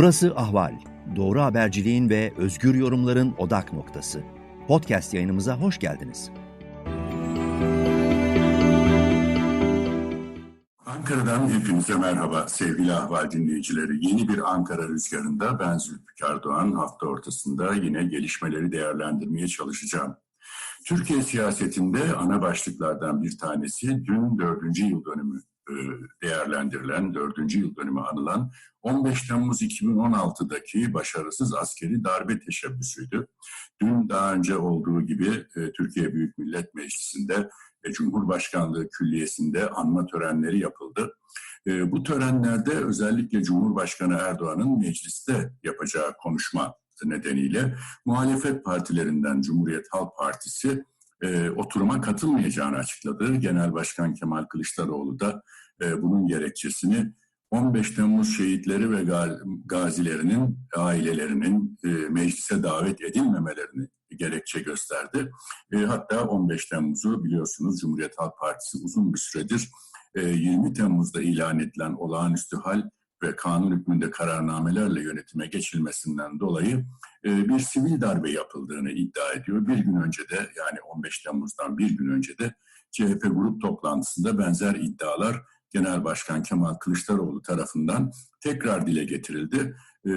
Burası Ahval. Doğru haberciliğin ve özgür yorumların odak noktası. Podcast yayınımıza hoş geldiniz. Ankara'dan hepinize merhaba sevgili Ahval dinleyicileri. Yeni bir Ankara rüzgarında ben Zülfikar Doğan hafta ortasında yine gelişmeleri değerlendirmeye çalışacağım. Türkiye siyasetinde ana başlıklardan bir tanesi dün dördüncü yıl dönümü değerlendirilen, dördüncü yıl dönümü anılan 15 Temmuz 2016'daki başarısız askeri darbe teşebbüsüydü. Dün daha önce olduğu gibi e, Türkiye Büyük Millet Meclisi'nde ve Cumhurbaşkanlığı Külliyesi'nde anma törenleri yapıldı. E, bu törenlerde özellikle Cumhurbaşkanı Erdoğan'ın mecliste yapacağı konuşma nedeniyle muhalefet partilerinden Cumhuriyet Halk Partisi e, oturuma katılmayacağını açıkladı. Genel Başkan Kemal Kılıçdaroğlu da e, bunun gerekçesini 15 Temmuz şehitleri ve gazilerinin ailelerinin e, meclise davet edilmemelerini gerekçe gösterdi. E, hatta 15 Temmuz'u biliyorsunuz Cumhuriyet Halk Partisi uzun bir süredir e, 20 Temmuz'da ilan edilen olağanüstü hal ve kanun hükmünde kararnamelerle yönetime geçilmesinden dolayı e, bir sivil darbe yapıldığını iddia ediyor. Bir gün önce de yani 15 Temmuz'dan bir gün önce de CHP grup toplantısında benzer iddialar Genel Başkan Kemal Kılıçdaroğlu tarafından tekrar dile getirildi. E,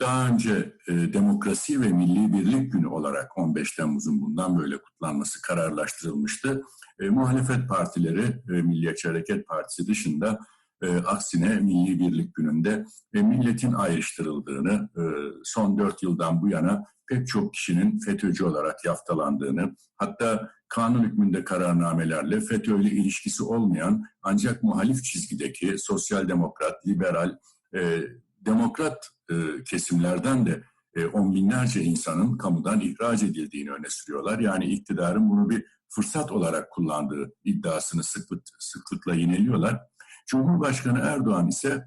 daha önce e, Demokrasi ve Milli Birlik Günü olarak 15 Temmuz'un bundan böyle kutlanması kararlaştırılmıştı. muhalefet partileri, Milliyetçi Hareket Partisi dışında e, aksine Milli Birlik Günü'nde e, milletin ayrıştırıldığını, e, son dört yıldan bu yana pek çok kişinin FETÖ'cü olarak yaftalandığını, hatta kanun hükmünde kararnamelerle FETÖ ile ilişkisi olmayan ancak muhalif çizgideki sosyal demokrat, liberal, e, demokrat e, kesimlerden de e, on binlerce insanın kamudan ihraç edildiğini öne sürüyorlar. Yani iktidarın bunu bir fırsat olarak kullandığı iddiasını sıklık, sıklıkla yineliyorlar. Cumhurbaşkanı Erdoğan ise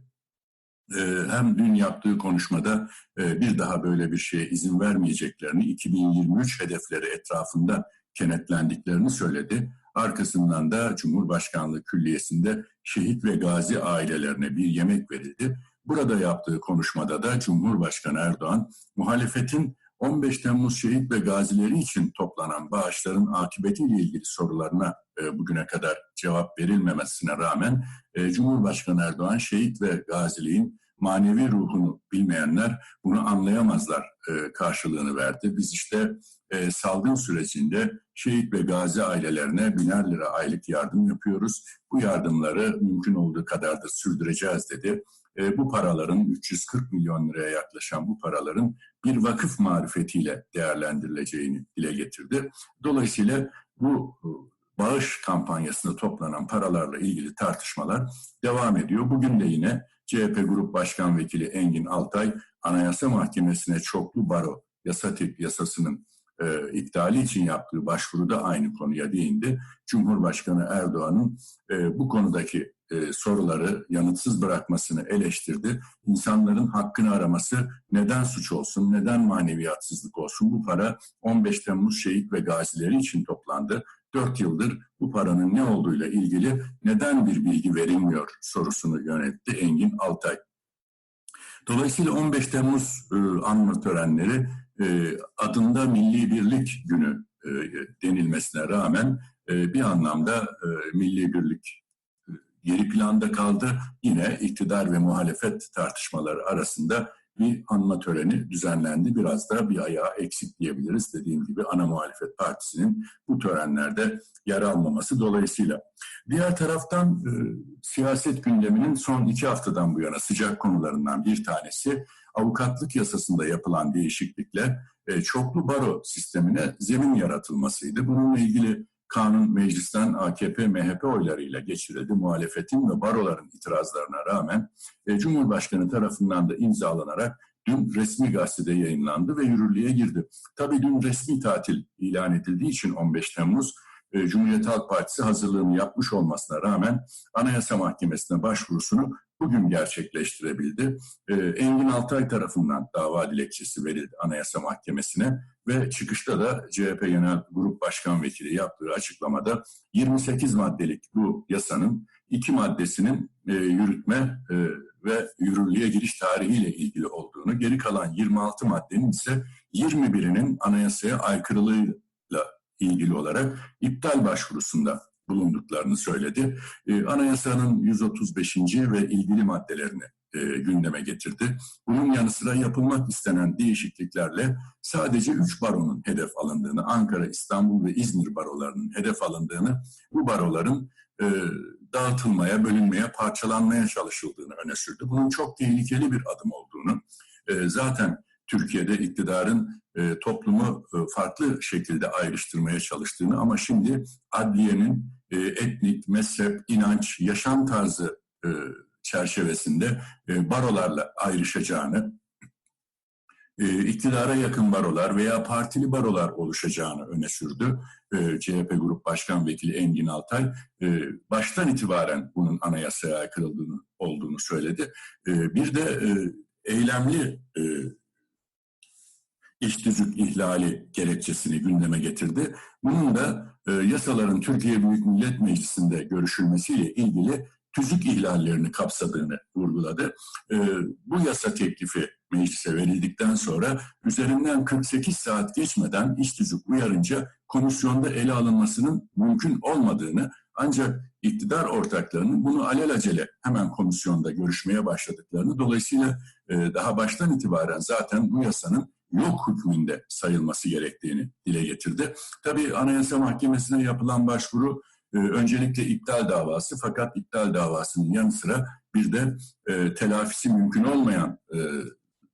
e, hem dün yaptığı konuşmada e, bir daha böyle bir şeye izin vermeyeceklerini, 2023 hedefleri etrafında kenetlendiklerini söyledi. Arkasından da Cumhurbaşkanlığı Külliyesi'nde şehit ve gazi ailelerine bir yemek verildi. Burada yaptığı konuşmada da Cumhurbaşkanı Erdoğan muhalefetin 15 Temmuz şehit ve gazileri için toplanan bağışların akıbetiyle ilgili sorularına e, bugüne kadar cevap verilmemesine rağmen e, Cumhurbaşkanı Erdoğan şehit ve gaziliğin manevi ruhunu bilmeyenler bunu anlayamazlar e, karşılığını verdi. Biz işte e, salgın sürecinde şehit ve gazi ailelerine biner lira aylık yardım yapıyoruz. Bu yardımları mümkün olduğu kadar da sürdüreceğiz dedi. E, bu paraların 340 milyon liraya yaklaşan bu paraların bir vakıf marifetiyle değerlendirileceğini dile getirdi. Dolayısıyla bu bağış kampanyasında toplanan paralarla ilgili tartışmalar devam ediyor. Bugün de yine CHP Grup Başkan Vekili Engin Altay Anayasa Mahkemesi'ne çoklu baro yasa tip yasasının e, iptali için yaptığı başvuruda aynı konuya değindi. Cumhurbaşkanı Erdoğan'ın e, bu konudaki e, soruları yanıtsız bırakmasını eleştirdi. İnsanların hakkını araması neden suç olsun, neden maneviyatsızlık olsun? Bu para 15 Temmuz şehit ve gazileri için toplandı. Dört yıldır bu paranın ne olduğuyla ilgili neden bir bilgi verilmiyor sorusunu yönetti Engin Altay. Dolayısıyla 15 Temmuz e, anma törenleri e, adında Milli Birlik Günü e, denilmesine rağmen e, bir anlamda e, Milli Birlik geri planda kaldı. Yine iktidar ve muhalefet tartışmaları arasında bir anma töreni düzenlendi. Biraz da bir ayağı eksik diyebiliriz. Dediğim gibi ana muhalefet partisinin bu törenlerde yer almaması dolayısıyla. Diğer taraftan e, siyaset gündeminin son iki haftadan bu yana sıcak konularından bir tanesi avukatlık yasasında yapılan değişiklikle e, çoklu baro sistemine zemin yaratılmasıydı. Bununla ilgili kanun meclisten AKP, MHP oylarıyla geçirildi. Muhalefetin ve baroların itirazlarına rağmen e, Cumhurbaşkanı tarafından da imzalanarak dün resmi gazetede yayınlandı ve yürürlüğe girdi. Tabii dün resmi tatil ilan edildiği için 15 Temmuz e, Cumhuriyet Halk Partisi hazırlığını yapmış olmasına rağmen Anayasa Mahkemesi'ne başvurusunu bugün gerçekleştirebildi. E, Engin Altay tarafından dava dilekçesi verildi Anayasa Mahkemesi'ne ve çıkışta da CHP Genel Grup Başkan Vekili yaptığı açıklamada 28 maddelik bu yasanın iki maddesinin e, yürütme ve yürürlüğe giriş tarihiyle ilgili olduğunu, geri kalan 26 maddenin ise 21'inin anayasaya aykırılığıyla ilgili olarak iptal başvurusunda bulunduklarını söyledi. E, anayasanın 135. ve ilgili maddelerini e, gündeme getirdi. Bunun yanı sıra yapılmak istenen değişikliklerle sadece 3 baronun hedef alındığını, Ankara, İstanbul ve İzmir barolarının hedef alındığını, bu baroların e, dağıtılmaya, bölünmeye, parçalanmaya çalışıldığını öne sürdü. Bunun çok tehlikeli bir adım olduğunu, e, zaten Türkiye'de iktidarın e, toplumu farklı şekilde ayrıştırmaya çalıştığını ama şimdi adliyenin e, etnik, mezhep, inanç, yaşam tarzı e, çerçevesinde e, barolarla ayrışacağını, iktidara yakın barolar veya partili barolar oluşacağını öne sürdü. CHP Grup Başkan Vekili Engin Altay baştan itibaren bunun anayasaya aykırıldığını olduğunu söyledi. Bir de eylemli e, iş tüzük ihlali gerekçesini gündeme getirdi. Bunun da e, yasaların Türkiye Büyük Millet Meclisi'nde görüşülmesiyle ilgili tüzük ihlallerini kapsadığını vurguladı. E, bu yasa teklifi meclise verildikten sonra üzerinden 48 saat geçmeden iş tüzük uyarınca komisyonda ele alınmasının mümkün olmadığını ancak iktidar ortaklarının bunu alelacele hemen komisyonda görüşmeye başladıklarını dolayısıyla e, daha baştan itibaren zaten bu yasanın yok hükmünde sayılması gerektiğini dile getirdi. Tabii Anayasa Mahkemesi'ne yapılan başvuru e, öncelikle iptal davası fakat iptal davasının yanı sıra bir de e, telafisi mümkün olmayan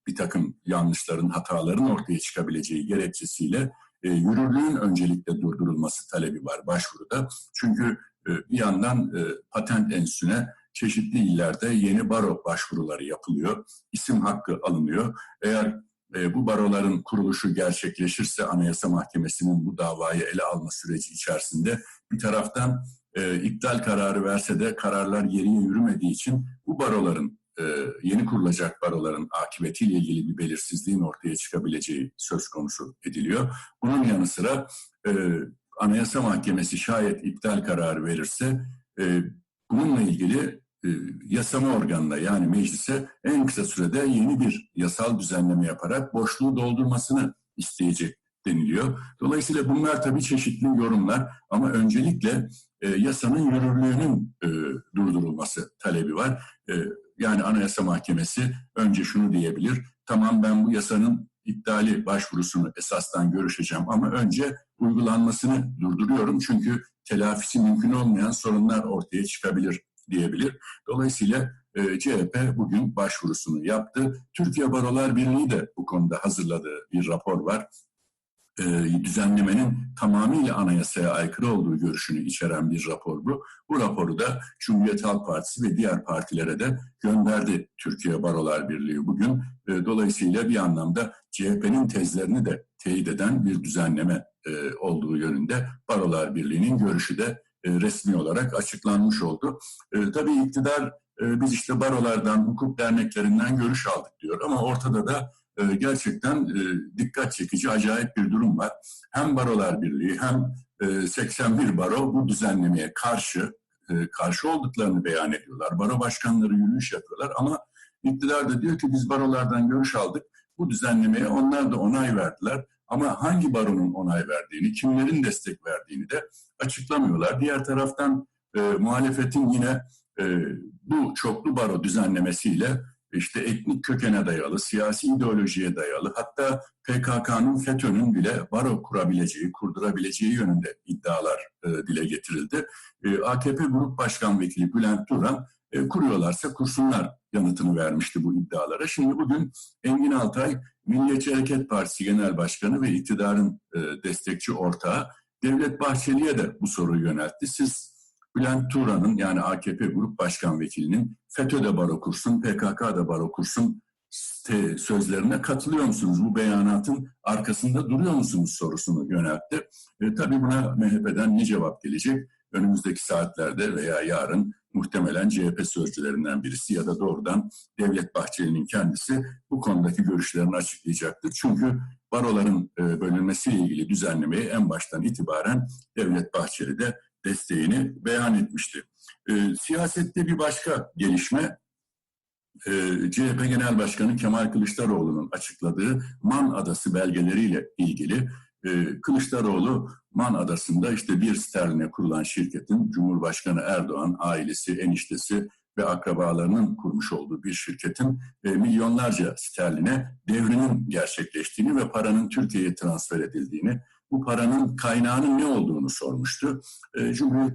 bir takım yanlışların, hataların ortaya çıkabileceği gerekçesiyle e, yürürlüğün öncelikle durdurulması talebi var başvuruda. Çünkü e, bir yandan e, patent enstitüsüne çeşitli illerde yeni baro başvuruları yapılıyor. İsim hakkı alınıyor. Eğer e, bu baroların kuruluşu gerçekleşirse Anayasa Mahkemesi'nin bu davayı ele alma süreci içerisinde bir taraftan e, iptal kararı verse de kararlar geriye yürümediği için bu baroların yeni kurulacak baroların akıbetiyle ilgili bir belirsizliğin ortaya çıkabileceği söz konusu ediliyor. Bunun yanı sıra e, Anayasa Mahkemesi şayet iptal kararı verirse e, bununla ilgili e, yasama organına yani meclise en kısa sürede yeni bir yasal düzenleme yaparak boşluğu doldurmasını isteyecek deniliyor. Dolayısıyla bunlar tabii çeşitli yorumlar ama öncelikle e, yasanın yürürlüğünün e, durdurulması talebi var. E, yani Anayasa Mahkemesi önce şunu diyebilir, tamam ben bu yasanın iptali başvurusunu esastan görüşeceğim ama önce uygulanmasını durduruyorum çünkü telafisi mümkün olmayan sorunlar ortaya çıkabilir diyebilir. Dolayısıyla e, CHP bugün başvurusunu yaptı. Türkiye Barolar Birliği de bu konuda hazırladığı bir rapor var. E, düzenlemenin tamamıyla anayasaya aykırı olduğu görüşünü içeren bir rapor bu. Bu raporu da Cumhuriyet Halk Partisi ve diğer partilere de gönderdi Türkiye Barolar Birliği bugün. E, dolayısıyla bir anlamda CHP'nin tezlerini de teyit eden bir düzenleme e, olduğu yönünde Barolar Birliği'nin görüşü de resmi olarak açıklanmış oldu. Tabii iktidar biz işte barolardan, hukuk derneklerinden görüş aldık diyor ama ortada da e, gerçekten e, dikkat çekici acayip bir durum var. Hem Barolar Birliği hem e, 81 baro bu düzenlemeye karşı e, karşı olduklarını beyan ediyorlar. Baro başkanları yürüyüş yapıyorlar ama iktidar da diyor ki biz barolardan görüş aldık. Bu düzenlemeye onlar da onay verdiler. Ama hangi baronun onay verdiğini, kimlerin destek verdiğini de açıklamıyorlar. Diğer taraftan e, muhalefetin yine e, bu çoklu baro düzenlemesiyle işte etnik kökene dayalı, siyasi ideolojiye dayalı hatta PKK'nın FETÖ'nün bile baro kurabileceği, kurdurabileceği yönünde iddialar e, dile getirildi. E, AKP Grup Başkan Vekili Bülent Turan e, kuruyorlarsa kursunlar yanıtını vermişti bu iddialara. Şimdi bugün Engin Altay Milliyetçi Hareket Partisi Genel Başkanı ve iktidarın e, destekçi ortağı Devlet Bahçeli'ye de bu soruyu yöneltti. Siz Bülent Turan'ın yani AKP Grup Başkan Vekilinin FETÖ'de baro kursun, PKK'da baro kursun sözlerine katılıyor musunuz? Bu beyanatın arkasında duruyor musunuz sorusunu yöneltti. E, tabii buna MHP'den ne cevap gelecek? Önümüzdeki saatlerde veya yarın muhtemelen CHP sözcülerinden birisi ya da doğrudan Devlet Bahçeli'nin kendisi bu konudaki görüşlerini açıklayacaktır. Çünkü baroların e, bölünmesiyle ilgili düzenlemeye en baştan itibaren Devlet Bahçeli de desteğini beyan etmişti. E, siyasette bir başka gelişme e, CHP Genel Başkanı Kemal Kılıçdaroğlu'nun açıkladığı Man Adası belgeleriyle ilgili e, Kılıçdaroğlu Man Adası'nda işte bir sterline kurulan şirketin Cumhurbaşkanı Erdoğan ailesi, eniştesi ve akrabalarının kurmuş olduğu bir şirketin e, milyonlarca sterline devrinin gerçekleştiğini ve paranın Türkiye'ye transfer edildiğini, bu paranın kaynağının ne olduğunu sormuştu. E, Cumhur,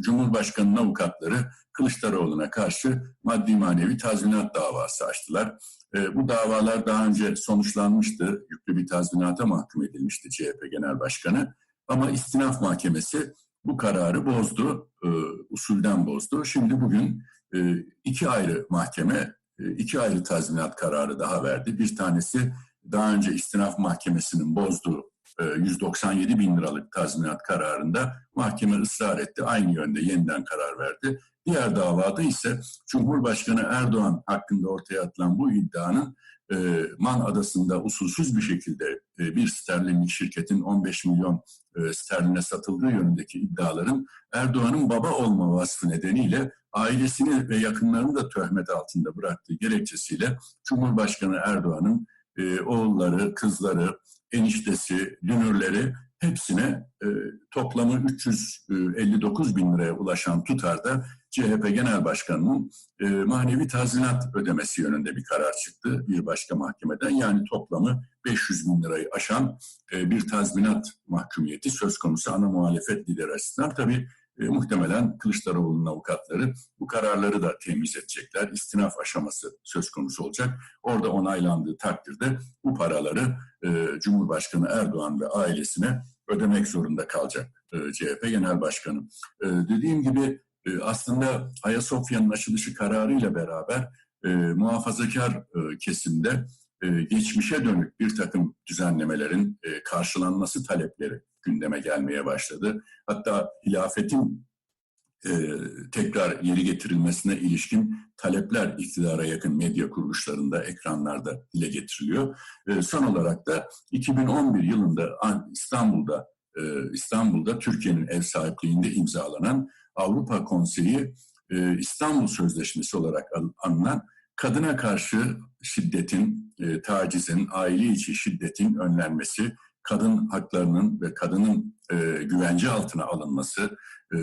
Cumhurbaşkanı'nın avukatları Kılıçdaroğlu'na karşı maddi manevi tazminat davası açtılar. E, bu davalar daha önce sonuçlanmıştı. Yüklü bir tazminata mahkum edilmişti CHP Genel Başkanı. Ama istinaf mahkemesi bu kararı bozdu, e, usulden bozdu. Şimdi bugün e, iki ayrı mahkeme, e, iki ayrı tazminat kararı daha verdi. Bir tanesi daha önce istinaf mahkemesinin bozduğu 197 bin liralık tazminat kararında mahkeme ısrar etti. Aynı yönde yeniden karar verdi. Diğer davada ise Cumhurbaşkanı Erdoğan hakkında ortaya atılan bu iddianın e, Man Adası'nda usulsüz bir şekilde e, bir sterlinlik şirketin 15 milyon e, sterline satıldığı yönündeki iddiaların Erdoğan'ın baba olma vasfı nedeniyle ailesini ve yakınlarını da töhmet altında bıraktığı gerekçesiyle Cumhurbaşkanı Erdoğan'ın oğulları, kızları, eniştesi, dünürleri hepsine e, toplamı 359 bin liraya ulaşan tutarda CHP Genel Başkanı'nın e, manevi tazminat ödemesi yönünde bir karar çıktı bir başka mahkemeden. Yani toplamı 500 bin lirayı aşan e, bir tazminat mahkumiyeti söz konusu ana muhalefet lideri açısından. Tabii e, muhtemelen Kılıçdaroğlu'nun avukatları bu kararları da temiz edecekler. İstinaf aşaması söz konusu olacak. Orada onaylandığı takdirde bu paraları e, Cumhurbaşkanı Erdoğan ve ailesine ödemek zorunda kalacak e, CHP Genel Başkanı. E, dediğim gibi e, aslında Ayasofya'nın açılışı kararıyla beraber e, muhafazakar e, kesimde geçmişe dönük bir takım düzenlemelerin e, karşılanması talepleri gündeme gelmeye başladı. Hatta hilafetin e, tekrar yeri getirilmesine ilişkin talepler iktidara yakın medya kuruluşlarında, ekranlarda dile getiriliyor. E, son olarak da 2011 yılında İstanbul'da e, İstanbul'da Türkiye'nin ev sahipliğinde imzalanan Avrupa Konseyi e, İstanbul Sözleşmesi olarak anılan kadına karşı şiddetin, e, tacizin, aile içi şiddetin önlenmesi, kadın haklarının ve kadının e, güvence altına alınması e,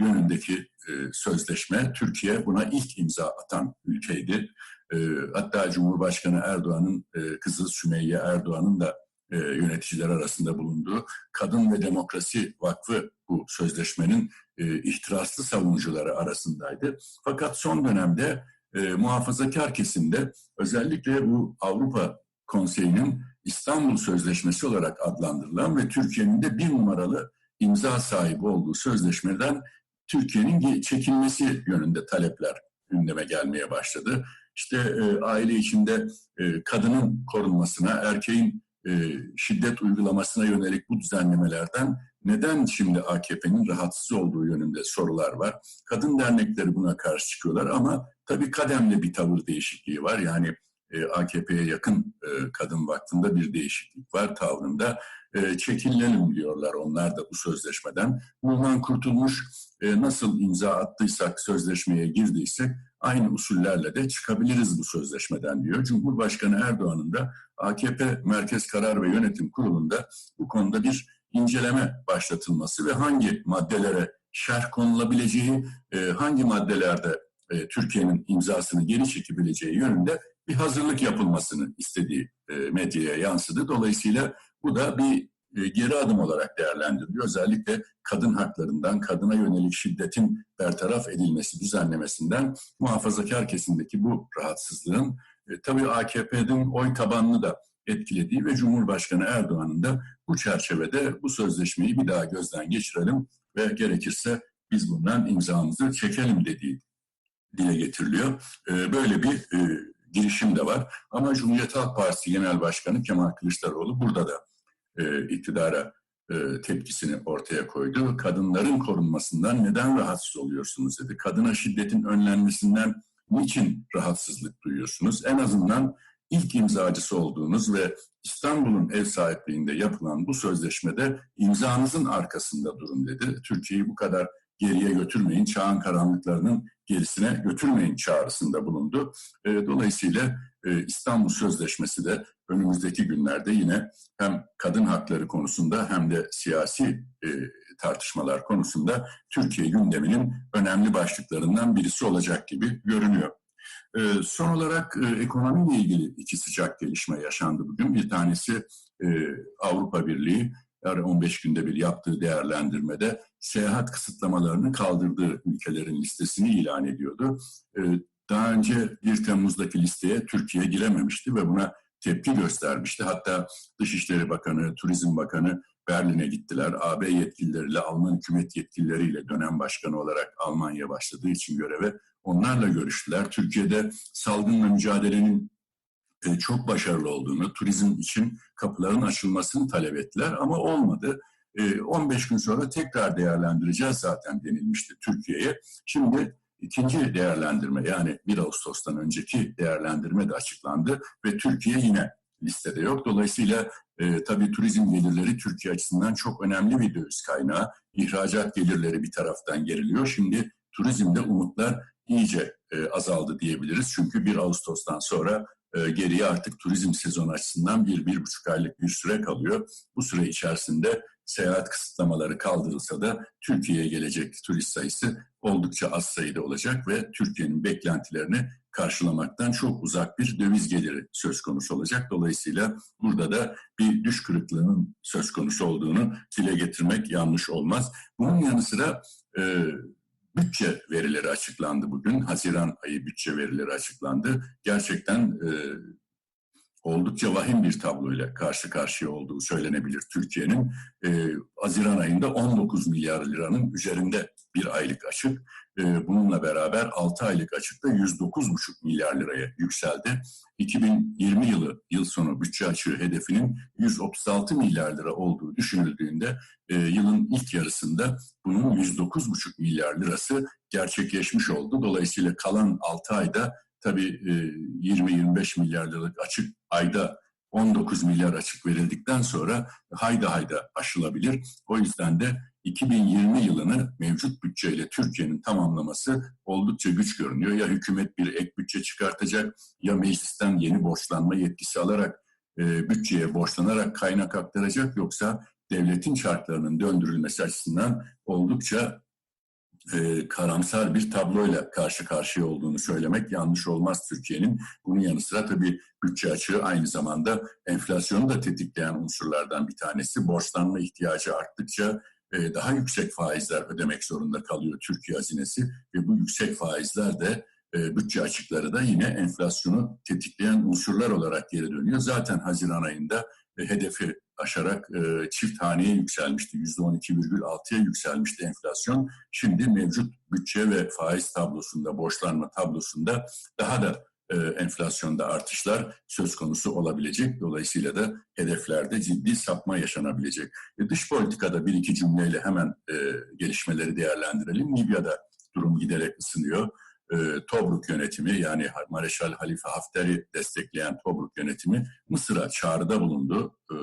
yönündeki e, sözleşme Türkiye buna ilk imza atan ülkeydi. E, hatta Cumhurbaşkanı Erdoğan'ın e, kızı Sümeyye Erdoğan'ın da e, yöneticiler arasında bulunduğu Kadın ve Demokrasi Vakfı bu sözleşmenin e, ihtiraslı savunucuları arasındaydı. Fakat son dönemde e, muhafazakar kesimde özellikle bu Avrupa Konseyi'nin İstanbul Sözleşmesi olarak adlandırılan ve Türkiye'nin de bir numaralı imza sahibi olduğu sözleşmeden Türkiye'nin çekilmesi yönünde talepler gündeme gelmeye başladı. İşte e, aile içinde e, kadının korunmasına, erkeğin e, şiddet uygulamasına yönelik bu düzenlemelerden neden şimdi AKP'nin rahatsız olduğu yönünde sorular var. Kadın dernekleri buna karşı çıkıyorlar ama tabii kademli bir tavır değişikliği var. Yani e, AKP'ye yakın e, Kadın Vakfı'nda bir değişiklik var tavrında. E, çekilelim diyorlar onlar da bu sözleşmeden. Bundan kurtulmuş nasıl imza attıysak, sözleşmeye girdiysek aynı usullerle de çıkabiliriz bu sözleşmeden diyor. Cumhurbaşkanı Erdoğan'ın da AKP Merkez Karar ve Yönetim Kurulu'nda bu konuda bir inceleme başlatılması ve hangi maddelere şerh konulabileceği, e, hangi maddelerde e, Türkiye'nin imzasını geri çekebileceği yönünde bir hazırlık yapılmasını istediği e, medyaya yansıdı. Dolayısıyla bu da bir geri adım olarak değerlendiriliyor. Özellikle kadın haklarından, kadına yönelik şiddetin bertaraf edilmesi düzenlemesinden muhafazakar kesimdeki bu rahatsızlığın tabii AKP'nin oy tabanını da etkilediği ve Cumhurbaşkanı Erdoğan'ın da bu çerçevede bu sözleşmeyi bir daha gözden geçirelim ve gerekirse biz bundan imzamızı çekelim dediği dile getiriliyor. E, böyle bir e, girişim de var. Ama Cumhuriyet Halk Partisi Genel Başkanı Kemal Kılıçdaroğlu burada da e, iktidara e, tepkisini ortaya koydu. Kadınların korunmasından neden rahatsız oluyorsunuz dedi. Kadına şiddetin önlenmesinden niçin rahatsızlık duyuyorsunuz? En azından ilk imzacısı olduğunuz ve İstanbul'un ev sahipliğinde yapılan bu sözleşmede imzanızın arkasında durun dedi. Türkiye'yi bu kadar geriye götürmeyin, çağın karanlıklarının gerisine götürmeyin çağrısında bulundu. E, dolayısıyla e, İstanbul Sözleşmesi de önümüzdeki günlerde yine hem kadın hakları konusunda hem de siyasi e, tartışmalar konusunda Türkiye gündeminin önemli başlıklarından birisi olacak gibi görünüyor. E, son olarak e, ekonomiyle ilgili iki sıcak gelişme yaşandı bugün. Bir tanesi e, Avrupa Birliği 15 günde bir yaptığı değerlendirmede seyahat kısıtlamalarını kaldırdığı ülkelerin listesini ilan ediyordu. Ee, daha önce 1 Temmuz'daki listeye Türkiye girememişti ve buna tepki göstermişti. Hatta Dışişleri Bakanı, Turizm Bakanı Berlin'e gittiler. AB yetkilileriyle, Alman hükümet yetkilileriyle dönem başkanı olarak Almanya başladığı için göreve onlarla görüştüler. Türkiye'de salgınla mücadelenin e, çok başarılı olduğunu, turizm için kapıların açılmasını talep ettiler ama olmadı. 15 e, gün sonra tekrar değerlendireceğiz zaten denilmişti Türkiye'ye. Şimdi ikinci değerlendirme yani 1 Ağustos'tan önceki değerlendirme de açıklandı ve Türkiye yine listede yok. Dolayısıyla e, tabii turizm gelirleri Türkiye açısından çok önemli bir döviz kaynağı. İhracat gelirleri bir taraftan geriliyor. Şimdi turizmde umutlar iyice e, azaldı diyebiliriz. Çünkü 1 Ağustos'tan sonra e, geriye artık turizm sezonu açısından bir, bir buçuk aylık bir süre kalıyor. Bu süre içerisinde seyahat kısıtlamaları kaldırılsa da Türkiye'ye gelecek turist sayısı oldukça az sayıda olacak ve Türkiye'nin beklentilerini karşılamaktan çok uzak bir döviz geliri söz konusu olacak. Dolayısıyla burada da bir düş kırıklığının söz konusu olduğunu dile getirmek yanlış olmaz. Bunun yanı sıra e, bütçe verileri açıklandı bugün. Haziran ayı bütçe verileri açıklandı. Gerçekten e, oldukça vahim bir tabloyla karşı karşıya olduğu söylenebilir Türkiye'nin. E, Haziran ayında 19 milyar liranın üzerinde bir aylık açık. E, bununla beraber 6 aylık açıkta 109,5 milyar liraya yükseldi. 2020 yılı yıl sonu bütçe açığı hedefinin 136 milyar lira olduğu düşünüldüğünde e, yılın ilk yarısında bunun 109,5 milyar lirası gerçekleşmiş oldu. Dolayısıyla kalan 6 ayda tabii 20-25 e, milyar liralık açık ayda 19 milyar açık verildikten sonra hayda hayda aşılabilir. O yüzden de 2020 yılını mevcut bütçeyle Türkiye'nin tamamlaması oldukça güç görünüyor. Ya hükümet bir ek bütçe çıkartacak ya meclisten yeni borçlanma yetkisi alarak e, bütçeye borçlanarak kaynak aktaracak yoksa devletin çarklarının döndürülmesi açısından oldukça e, karamsar bir tabloyla karşı karşıya olduğunu söylemek yanlış olmaz Türkiye'nin. Bunun yanı sıra tabii bütçe açığı aynı zamanda enflasyonu da tetikleyen unsurlardan bir tanesi. Borçlanma ihtiyacı arttıkça e, daha yüksek faizler ödemek zorunda kalıyor Türkiye hazinesi ve bu yüksek faizler de e, bütçe açıkları da yine enflasyonu tetikleyen unsurlar olarak geri dönüyor. Zaten Haziran ayında e, hedefi aşarak e, çift haneye yükselmişti. %12,6'ya yükselmişti enflasyon. Şimdi mevcut bütçe ve faiz tablosunda, borçlanma tablosunda daha da e, enflasyonda artışlar söz konusu olabilecek. Dolayısıyla da hedeflerde ciddi sapma yaşanabilecek. E, dış politikada bir iki cümleyle hemen e, gelişmeleri değerlendirelim. Libya'da durum giderek ısınıyor e, Tobruk yönetimi yani Mareşal Halife Hafter'i destekleyen Tobruk yönetimi Mısır'a çağrıda bulundu. E,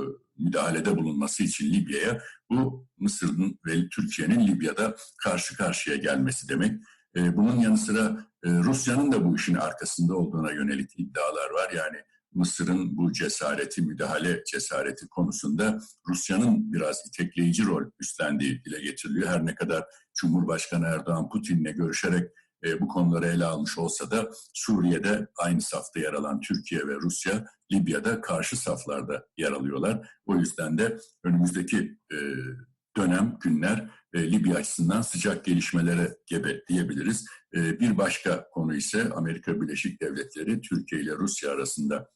müdahalede bulunması için Libya'ya bu Mısır'ın ve Türkiye'nin Libya'da karşı karşıya gelmesi demek. E, bunun yanı sıra e, Rusya'nın da bu işin arkasında olduğuna yönelik iddialar var. Yani Mısır'ın bu cesareti, müdahale cesareti konusunda Rusya'nın biraz itekleyici rol üstlendiği dile getiriliyor. Her ne kadar Cumhurbaşkanı Erdoğan Putin'le görüşerek e, bu konuları ele almış olsa da Suriye'de aynı safta yer alan Türkiye ve Rusya, Libya'da karşı saflarda yer alıyorlar. O yüzden de önümüzdeki e, dönem, günler e, Libya açısından sıcak gelişmelere gebe diyebiliriz. Bir başka konu ise Amerika Birleşik Devletleri, Türkiye ile Rusya arasında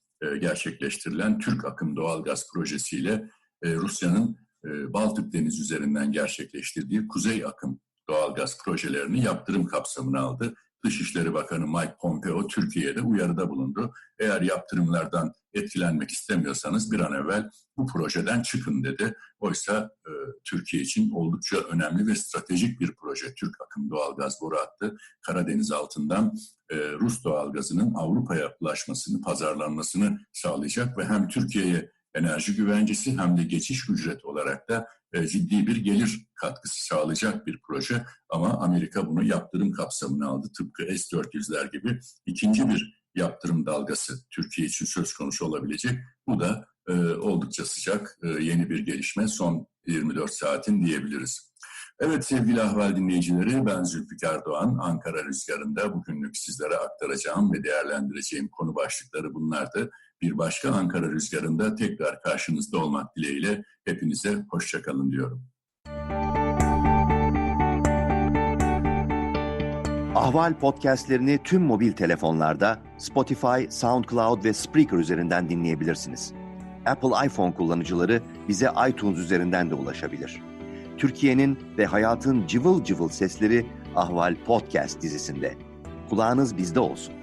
gerçekleştirilen Türk Akım Doğalgaz projesiyle e, Rusya'nın Baltık Denizi üzerinden gerçekleştirdiği Kuzey Akım doğalgaz projelerini yaptırım kapsamına aldı. Dışişleri Bakanı Mike Pompeo Türkiye'de uyarıda bulundu. Eğer yaptırımlardan etkilenmek istemiyorsanız bir an evvel bu projeden çıkın dedi. Oysa e, Türkiye için oldukça önemli ve stratejik bir proje. Türk akım doğalgaz boru hattı Karadeniz altından e, Rus doğalgazının Avrupa'ya ulaşmasını, pazarlanmasını sağlayacak ve hem Türkiye'ye enerji güvencesi hem de geçiş ücret olarak da e, ciddi bir gelir katkısı sağlayacak bir proje. Ama Amerika bunu yaptırım kapsamına aldı. Tıpkı S-400'ler gibi ikinci bir yaptırım dalgası Türkiye için söz konusu olabilecek. Bu da e, oldukça sıcak e, yeni bir gelişme son 24 saatin diyebiliriz. Evet sevgili ahval dinleyicileri ben Zülfikar Doğan. Ankara Rüzgarı'nda bugünlük sizlere aktaracağım ve değerlendireceğim konu başlıkları bunlardı. Bir başka Ankara Rüzgarı'nda tekrar karşınızda olmak dileğiyle hepinize hoşçakalın diyorum. Ahval podcastlerini tüm mobil telefonlarda Spotify, SoundCloud ve Spreaker üzerinden dinleyebilirsiniz. Apple iPhone kullanıcıları bize iTunes üzerinden de ulaşabilir. Türkiye'nin ve hayatın cıvıl cıvıl sesleri Ahval Podcast dizisinde. Kulağınız bizde olsun.